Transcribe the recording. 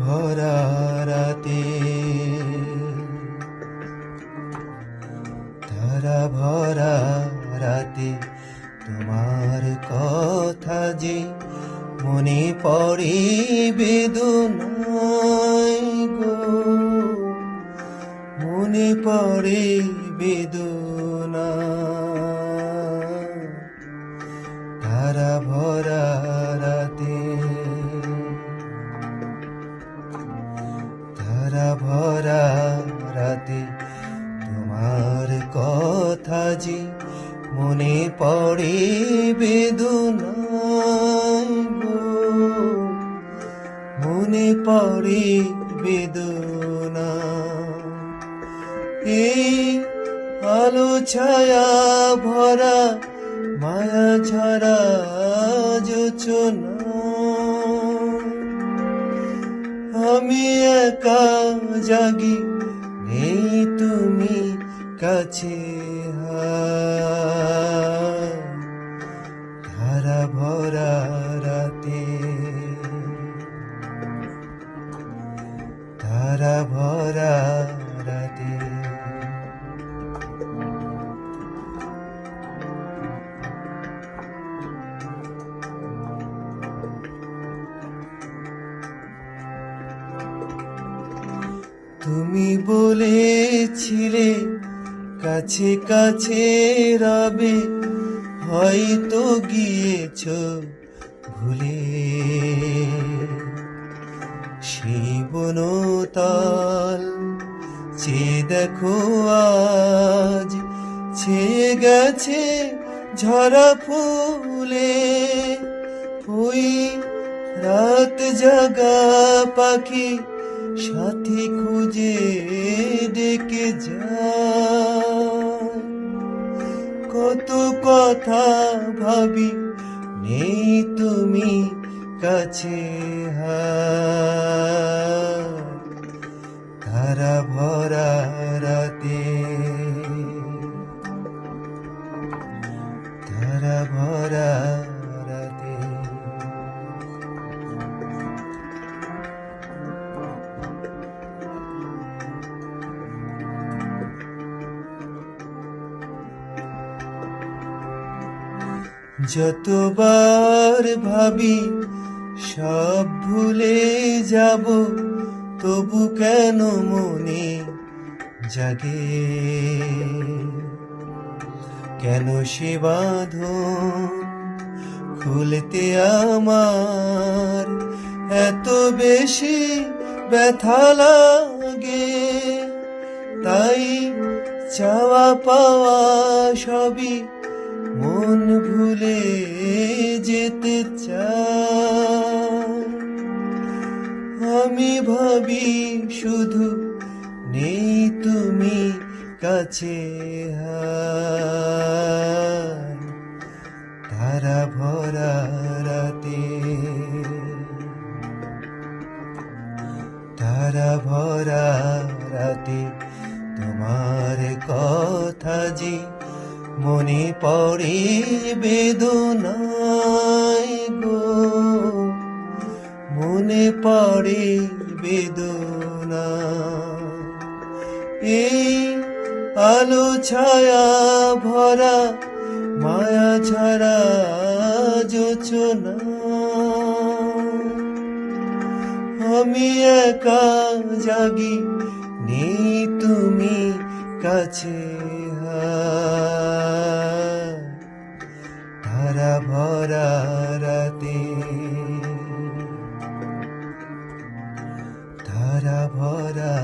ভরা রাতে তোমার কথা যে মনে পড়ে বেদনায় গো। মনে পড়ে বেদনা ধারা ভরা রাতে। ধারা ভরা রাতে তোমার কথা যে মনে পড়ে বেদনায় গো। মনে পড়ে বেদনা এই আলো ছায়া ভরা, মায়া ঝরা যোচনা আমি একা জাগি, নেই তুমি কাছে। ধারা ভরা রাতে ধারা ভরা রাতে তুমি বলেছিলে কাছে কাছে রবে, হয়তো গিয়েছ ভুলে। শিবনতাল চে দেখো আজ ছে গেছে ঝরা ফুলে। ওই রাত জাগা পাখি সাথী খুঁজে ডেকে যায়। কত কথা ভাবি নেই তুমি কাছে হারা ভরা রাতে যতবার ভাবি সব ভুলে যাব, তবু কেন মনে জাগে? কেন সে বাঁধন খুলতে আমার এত বেশি ব্যথা লাগে? তাই চাওয়া পাওয়া সবই মন ভুলে যেতে চাই আমি ভাবি শুধু নেই তুমি কাছে। ধারা ভরা রাতে ধারা ভরা রাতে তোমার কথা যে মনে পড়ে বেদনায় গো। মনে পড়ে বেদনা। এই আলো ছায়া ভরা, মায়া ছাড়া যোচনা। আমি একা জাগি নেই তুমি কাছে হারা ভরা রাতে ধারা ভরা